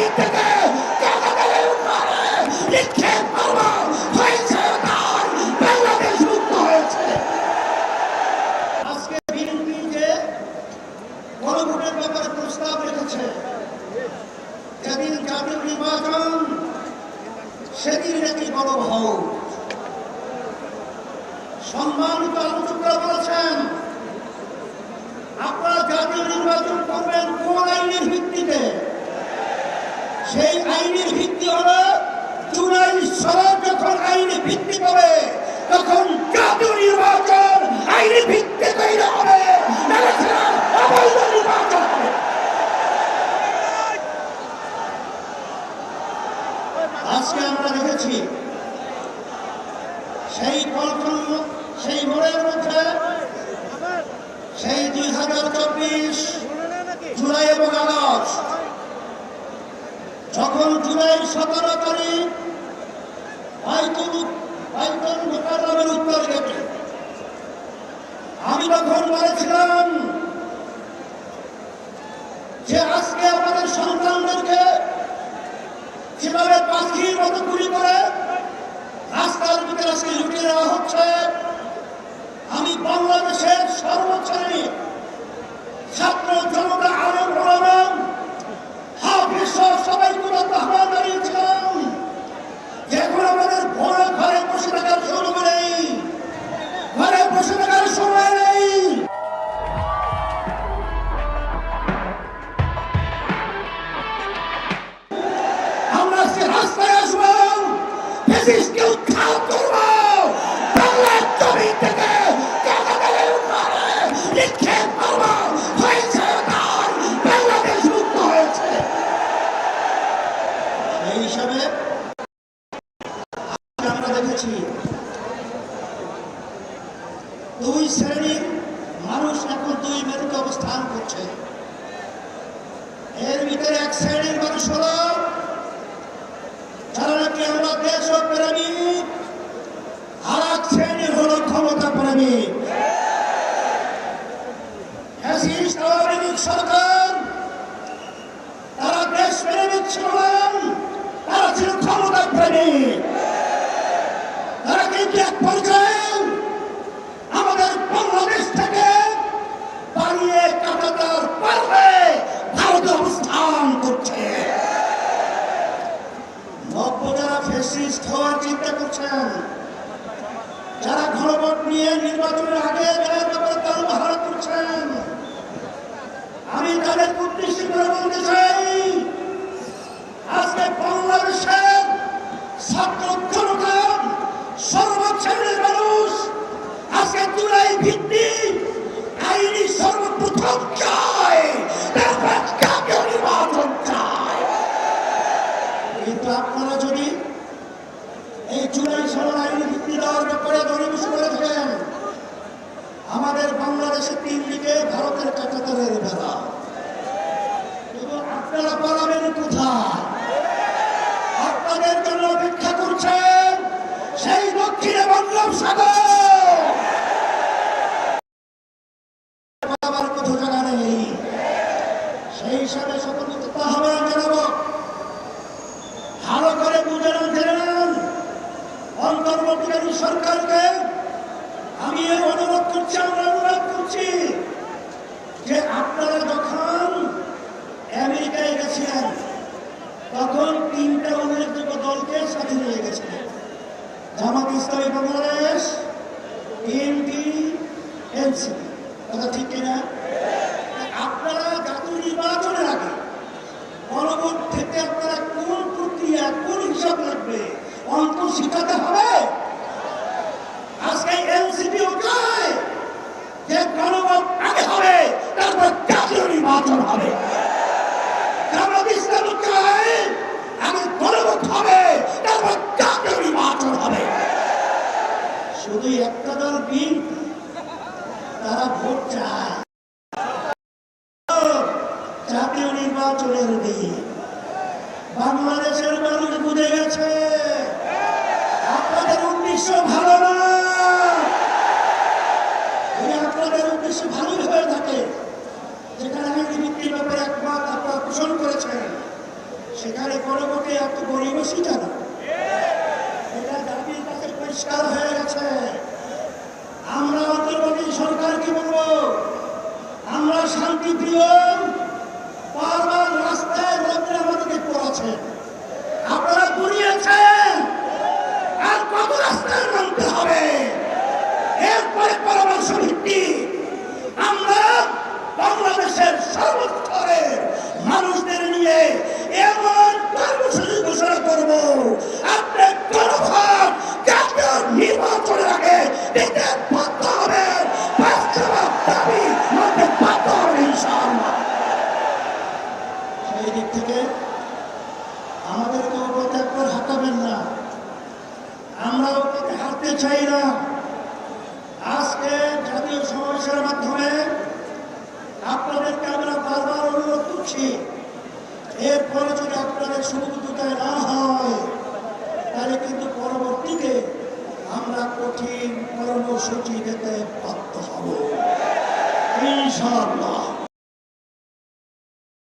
জমি থেকে নিক্ষেপ যে গণভোটের ব্যাপারে প্রস্তাব রেখেছে। যেদিন জাতীয় নির্বাচন, সেদিন নাকি গণভোট সম্মানিত আলোচকরা বলেছেন, আপনারা জাতীয় নির্বাচন করবেন কোন আইনের ভিত্তিতে? সেই আইনের ভিত্তি হলো, জুলাই সরকার যখন আইনে ভিত্তি পাবে তখন জাতীয় নির্বাচন আইনি ভিত্তি তৈরি হবে। আজকে আমরা দেখেছি, সেই ফলফল সেই মোড়ের মধ্যে, সেই দুই হাজার চব্বিশ জুলাই এবং আগস্ট যখন জুলাই সতেরো তারিখ উত্তর গেটে। আমি তখন বলেছিলাম যে আজকে আমাদের সন্তানদেরকে যেভাবে পাখির মতো গুলি করে রাস্তার ভিতরে আজকে দুই শ্রেণির মানুষ এখন দুই মেরুতে অবস্থান করছে। এর ভিতরে এক শ্রেণির মানুষ হলো যারা নাকি আমরা দেশ প্রেমিক আর এক শ্রেণি হলো ক্ষমতা লীগ সরকার, তারা দেশ প্রেমিক ছিল তারা ছিল ক্ষমতা প্রেমিক তারা কিন্তু এক পর্যায়ে আমাদের বাংলাদেশ থেকে পালিয়ে কাটাতার পারবে ভারতে অবস্থান করছে নব্য যারা ফেসিস্ট হওয়ার চিন্তা করছেন যারা ঘনভোট নিয়ে নির্বাচনের আগে যারা ব্যাপারে তাল বাহার করছেন আমি তাদের উদ্দেশ্য করে বলতে চাই আজকে বাংলাদেশের ছাত্র জনতা সর্বশ্রেণীর মানুষ আজকে জুলাই ভিত্তি আইনি সর্বপ্রথম এই ভিত্তি আমাদের বাংলাদেশের তিন দিকে ভারতের কাছাকাছের বেড়া কিন্তু আপনারা পালাবেন কোথায়? আপনাদের জন্য অপেক্ষা করছেন সেই দক্ষিণে বঙ্গোপসাগর আমার কোথাও জায়গা নেই সেই হিসাবে সতর্কতা হবে জানাব ভালো করে বুঝে নেন অন্তর্বর্তীকালীন সরকারকে আমি অনুরোধ করছি, আমরা অনুরোধ করছি যে আপনারা যখন আমেরিকায় গেছিলেন, তখন তিনটা উল্লেখযোগ্য দলকে সাথে নিয়ে গেছিলেন। Jamaat Islami Bangladesh, BNP, NCP. কথা ঠিক কিনা? আপনারা জাতীয় নির্বাচনের আগে গণভোট থেকে আপনারা কোন প্রক্রিয়া কোন হিসাব লাগবে অন্ত শিখাতে হবে। আজকে এনসিপিও চায় যে গণভোট আগে হবে, তারপর জাতীয় নির্বাচন হবে। শুধু একটা তারা ভোট চায়। জাতীয় নির্বাচনের বাংলাদেশের মানুষ বুঝে গেছে। উদ্দেশ্য ভালো না। আপনাদের উদ্দেশ্য ভালোই হয়ে থাকে। যেখানে আমি ভিত্তির ব্যাপারে একমত, আপনারা পোষণ করেছেন। সেখানে পরবর্তী এত গরিবসী কেন এটা দাবির কাছে পরিষ্কার হয়ে গেছে আমরা অন্তর্বর্তী সরকারকে বলব আমরা শান্তিপ্রিয় বারবার রাস্তায় রোদ্রে আমাদেরকে পড়াছেন আপনারা পুড়িয়েছেন আর কত রাস্তায় নামতে হবে এরপরে পরামর্শ ভিত্তি আমরা বাংলাদেশের সর্বস্তরের মানুষদের নিয়ে এমন কর্মসূচি ঘোষণা করব। আপনি গণভোট জাতীয় নির্বাচনের আগে দিতে বাধ্য সেই দিক থেকে আমাদেরকে উপরে একবার হাঁটাবেন না। আমরা উপরে হাঁটতে চাই না। আজকে জাতীয় সমাবেশের মাধ্যমে আপনাদেরকে আমরা বারবার অনুরোধ করছি, এরপরে যদি আপনাদের সুবিধায় না হয়, তাহলে কিন্তু পরবর্তীতে আমরা কঠিন কর্মসূচি দিতে বাধ্য হব। ইনশাআল্লাহ।